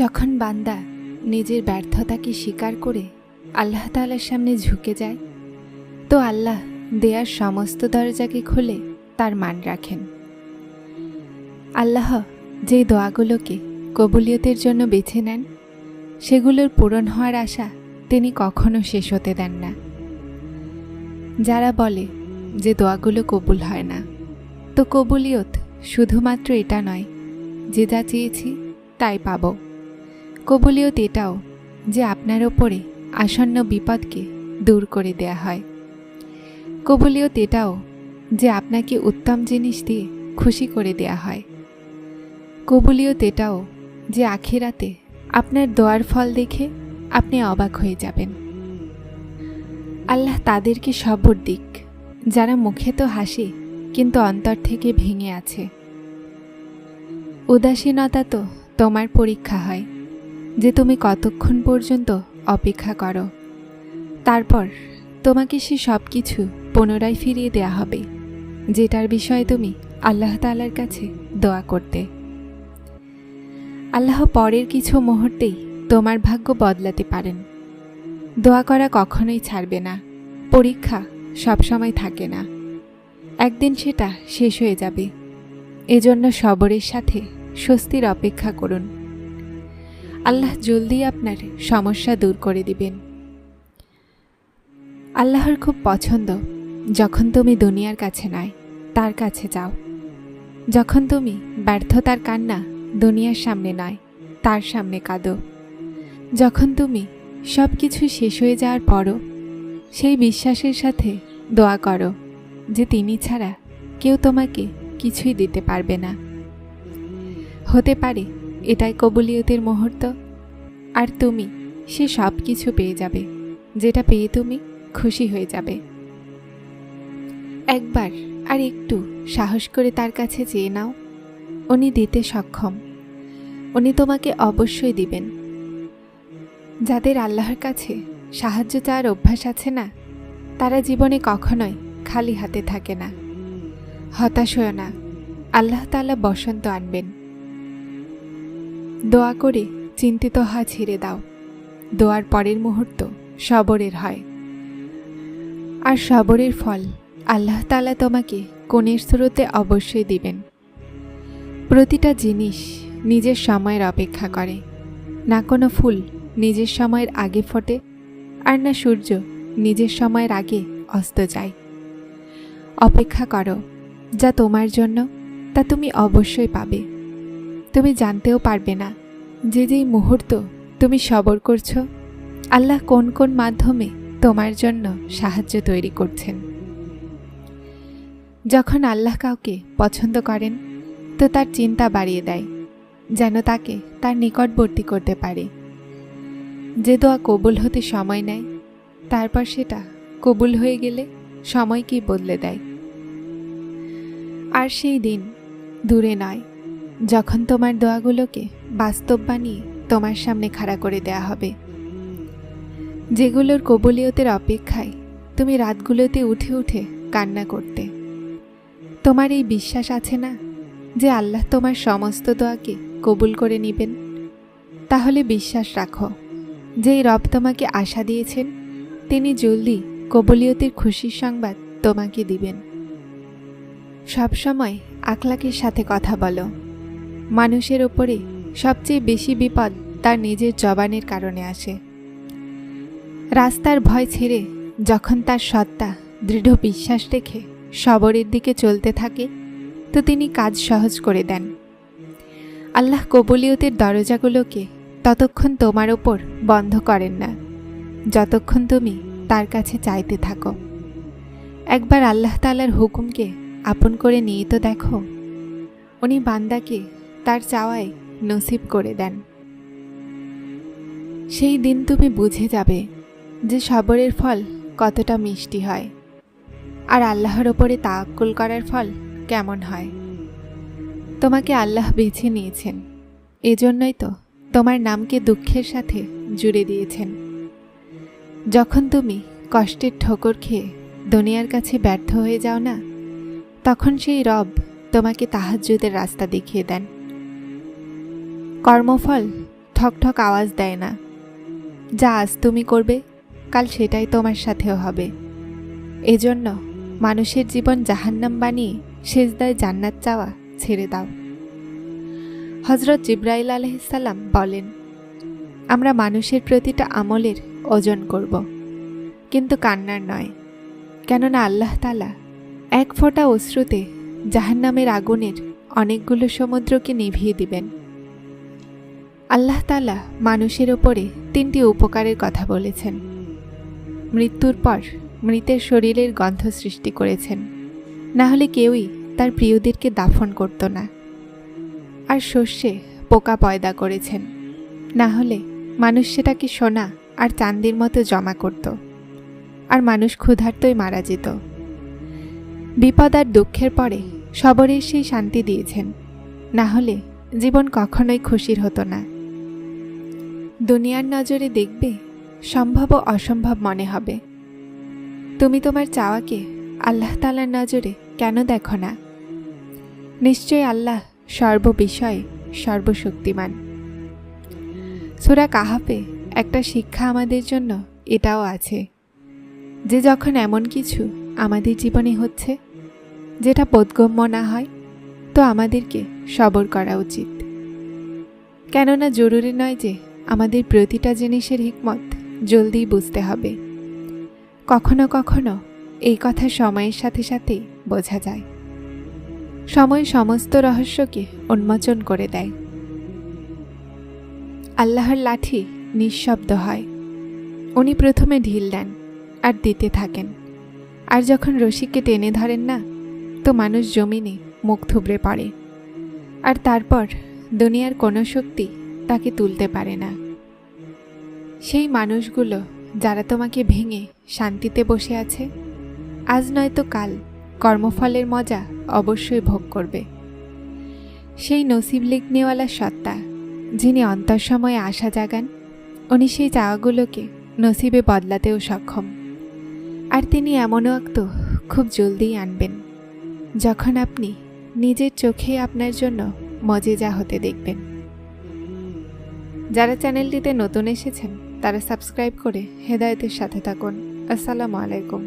যখন বান্দা নিজের ব্যর্থতাকে স্বীকার করে আল্লাহ তাআলার সামনে ঝুঁকে যায়, তো আল্লাহ দেয়ার সমস্ত দরজাকে খুলে তার মান রাখেন। আল্লাহ যে দোয়াগুলোকে কবুলিয়তের জন্য বেছে নেন, সেগুলোর পূরণ হওয়ার আশা তিনি কখনো শেষ হতে দেন না। যারা বলে যে দোয়াগুলো কবুল হয় না, তো কবুলিয়ত শুধুমাত্র এটা নয়, যে যা চেয়েছি তাই পাব। কবুলিয়ত এটাও যে আপনার ওপরে আসন্ন বিপদকে দূর করে দেয়া হয়। কবুলিয়ত এটাও যে আপনাকে উত্তম জিনিস দিয়ে খুশি করে দেয়া হয়। কবুলিয়ত এটাও যে আখিরাতে আপনার দোয়ার ফল দেখে আপনি অবাক হয়ে যাবেন। আল্লাহ তাদেরকে সবর দিক, যারা মুখে তো হাসি কিন্তু অন্তর থেকে ভেঙে আছে। উদাসীনতা তো তোমার পরীক্ষা হয়। যে তুমি কতক্ষণ পর্যন্ত অপেক্ষা করো। তারপর তোমাকে সে সব কিছু পুনরায় ফিরিয়ে দেয়া হবে, যেটার বিষয়ে তুমি আল্লাহ তালার কাছে দোয়া করতে। আল্লাহ পরের কিছু মুহূর্তেই তোমার ভাগ্য বদলাতে পারেন। দোয়া করা কখনোই ছাড়বে না, পরীক্ষা সবসময় থাকে না। একদিন সেটা শেষ হয়ে যাবে। এজন্য সবরের সাথে স্বস্তির অপেক্ষা করুন। আল্লাহ জলদি আপনার সমস্যা দূর করে দিবেন। আল্লাহর খুব পছন্দ, যখন তুমি দুনিয়ার কাছে নয় তার কাছে যাও। যখন তুমি ব্যর্থতার কান্না দুনিয়ার সামনে নয় তার সামনে কাঁদো। যখন তুমি সব কিছু শেষ হয়ে যাওয়ার পরও সেই বিশ্বাসের সাথে দোয়া করো যে তিনি ছাড়া কেউ তোমাকে কিছুই দিতে পারবে না। হতে পারে এটাই কবুলিয়তের মুহূর্ত। আর তুমি, সে সব কিছু পেয়ে যাবে। যেটা পেয়ে তুমি, খুশি হয়ে যাবে। একবার, আর একটু সাহস করে তার কাছে চেয়ে নাও। উনি দিতে সক্ষম। উনি তোমাকে অবশ্যই দিবেন। যাদের আল্লাহর কাছে সাহায্য চাওয়ার অভ্যাস আছে না, তারা জীবনে কখনোই খালি হাতে থাকে না। হতাশ হয়েও না। আল্লাহ তাআলা বসন্ত আনবেন। দোয়া করে চিন্তিত হওয়া ছেড়ে দাও। দোয়ার পরের মুহূর্ত সবরের হয়। আর সবরের ফল আল্লাহ তাআলা তোমাকে কোণের স্রোতে অবশ্যই দিবেন। প্রতিটা জিনিস নিজের সময়ের অপেক্ষা করে। না কোনো ফুল নিজের সময়ের আগে ফোটে, আর না সূর্য নিজের সময়ের আগে অস্ত যায়। অপেক্ষা করো, যা তোমার জন্য, তা তুমি অবশ্যই পাবে। তুমি জানতেও পারবে না যে যেই মুহূর্ত তুমি সবর করছ, আল্লাহ কোন কোন মাধ্যমে তোমার জন্য সাহায্য তৈরি করছেন। যখন আল্লাহ কাউকে পছন্দ করেন, তো তার চিন্তা বাড়িয়ে দেয়, যেন তাকে তার নিকটবর্তী করতে পারে। যে দোয়া কবুল হতে সময় নেয়, তারপর সেটা কবুল হয়ে গেলে সময়কেই বদলে দেয়। আর সেই দিন দূরে নয়। যখন তোমার দোয়াগুলোকে বাস্তব বানিয়ে তোমার সামনে খাড়া করে দেয়া হবে, যেগুলোর কবুলিয়তের অপেক্ষায় তুমি রাতগুলোতে উঠে উঠে কান্না করতে। তোমার এই বিশ্বাস আছে না যে আল্লাহ তোমার সমস্ত দোয়াকে কবুল করে নেবেন? তাহলে বিশ্বাস রাখো, যেই রব তোমাকে আশা দিয়েছেন, তিনি জলদি কবুলিয়তের খুশির সংবাদ তোমাকে দিবেন। সবসময় আখলাকের সাথে কথা বলো। মানুষের ওপরে সবচেয়ে বেশি বিপদ তার নিজের জবানের কারণে আসে। রাস্তার ভয় ছেড়ে যখন তার সত্তা, দৃঢ় বিশ্বাস রেখে সবরের দিকে চলতে থাকে, তো তিনি কাজ সহজ করে দেন। আল্লাহ কবুলিয়তের দরজাগুলোকে ততক্ষণ তোমার ওপর বন্ধ করেন না, যতক্ষণ তুমি তার কাছে চাইতে থাকো। একবার আল্লাহ তালার হুকুমকে আপন করে নিয়ে তো দেখো, উনি বান্দাকে তার চাওয়ায় নসিব করে দেন। সেই দিন তুমি বুঝে যাবে যে সবরের ফল কতটা মিষ্টি হয় আর আল্লাহর ওপরে তাক্কুল করার ফল কেমন হয়। তোমাকে আল্লাহ বেছে নিয়েছেন। এজন্যই তো তোমার নামকে দুঃখের সাথে জুড়ে দিয়েছেন। যখন তুমি কষ্টের ঠোকর খেয়ে দুনিয়ার কাছে ব্যর্থ হয়ে যাও না, তখন সেই রব তোমাকে তাহাজ্জুদের রাস্তা দেখিয়ে দেন। কর্মফল ঠক ঠক আওয়াজ দেয় না। যা আজ তুমি করবে, কাল সেটাই তোমার সাথেও হবে। এজন্য মানুষের জীবন জাহান্নাম বানিয়ে সেজদায় জান্নাত চাওয়া ছেড়ে দাও। হজরত জিব্রাইল আলহিসাল্লাম বলেন, আমরা মানুষের প্রতিটা আমলের ওজন করব, কিন্তু কান্নার নয়। কেননা আল্লাহ তালা এক ফোঁটা অশ্রুতে জাহান্নামের আগুনের অনেকগুলো সমুদ্রকে নিভিয়ে দিবেন। আল্লাহ তালা মানুষের ওপরে তিনটি উপকারের কথা বলেছেন। মৃত্যুর পর মৃতের শরীরের গন্ধ সৃষ্টি করেছেন। না হলে কেউই তার প্রিয়দেরকে দাফন করত না। আর শস্যে পোকা পয়দা করেছেন। না হলে মানুষ সেটাকে সোনা আর চান্দির মতো জমা করত। আর মানুষ ক্ষুধার্তই মারা যেত। বিপদ আর দুঃখের পরে সবরের সেই শান্তি দিয়েছেন। না হলে জীবন কখনোই খুশির হতো না। দুনিয়ার নজরে দেখবে, সম্ভব ও অসম্ভব মনে হবে। তুমি তোমার চাওয়াকে আল্লাহ তালার নজরে কেন দেখো না? নিশ্চয় আল্লাহ সর্ববিষয়ে সর্বশক্তিমান। সুরা কাহাফে একটা শিক্ষা আমাদের জন্য এটাও আছে। যে যখন এমন কিছু আমাদের জীবনে হচ্ছে, যেটা বোধগম্য না হয়, তো আমাদেরকে সবর করা উচিত। কেননা জরুরি নয় যে আমাদের প্রতিটা জিনিসের হিকমত জলদি বুঝতে হবে। কখনো কখনো এই কথা সময়ের সাথে সাথে বোঝা যায়। সময় সমস্ত রহস্যকে উন্মোচন করে দেয়। আল্লাহর লাঠি নিঃশব্দ হয়। উনি প্রথমে ঢিল দেন আর দিতে থাকেন। আর যখন রশিকে টেনে ধরেন না, তো মানুষ জমিনে মুখ থুবড়ে পড়ে। আর তারপর দুনিয়ার কোনো শক্তি তাকে তুলতে পারে না। সেই মানুষগুলো যারা তোমাকে ভেঙে শান্তিতে বসে আছে, আজ নয়তো কাল কর্মফলের মজা অবশ্যই ভোগ করবে। সেই নসিব লিখনেওয়ালা সত্তা, যিনি অন্তর সময়ে আশা জাগান, উনি সেই চাওয়াগুলোকে নসিবে বদলাতেও সক্ষম। আর তিনি এমনও আঁকত খুব জলদিই আনবেন, যখন আপনি নিজের চোখে আপনার জন্য মজেজা হতে দেখবেন। যারা চ্যানেলটিতে নতুন এসেছেন তারা সাবস্ক্রাইব করে হেদায়তের সাথে থাকুন। আসসালামু আলাইকুম।